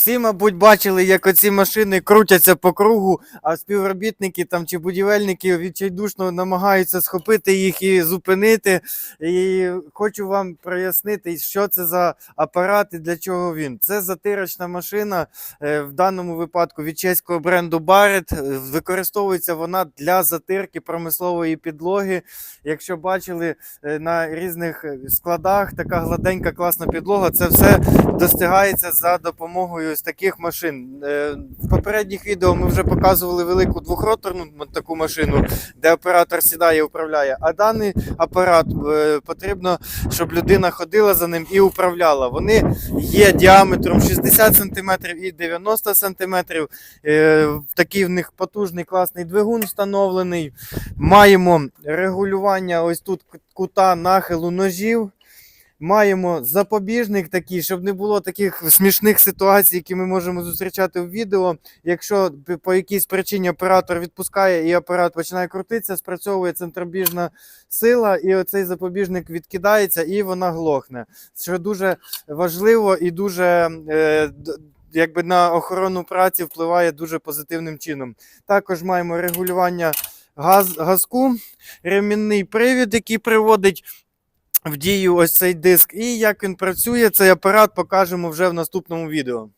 Всі, мабуть, бачили, як оці машини крутяться по кругу, а співробітники там чи будівельники відчайдушно намагаються схопити їх і зупинити. І хочу вам прояснити, що це за апарат і для чого він. Це затирочна машина, е, в даному випадку від чеського бренду. Е, Використовується вона для затирки промислової підлоги. Якщо бачили е, на різних складах, така гладенька класна підлога, це все достигається за допомогою ось таких машин. Е, В попередніх відео ми вже показували велику двохроторну таку машину, де оператор сідає і управляє. А даний апарат е, потрібно, щоб людина ходила за ним і управляла. Вони є діаметром 60 см і 90 см. Такий в них потужний класний двигун встановлений. Маємо регулювання ось тут кута нахилу ножів. Маємо запобіжник такий, щоб не було таких смішних ситуацій, які ми можемо зустрічати в відео. Якщо по якійсь причині оператор відпускає і апарат починає крутитися, спрацьовує центробіжна сила, і оцей запобіжник відкидається, і вона глохне. Що дуже важливо і дуже е, якби на охорону праці впливає дуже позитивним чином. Також маємо регулювання газ, газку, ремінний привід, який приводить в дію ось цей диск. І як він працює, цей апарат покажемо вже в наступному відео.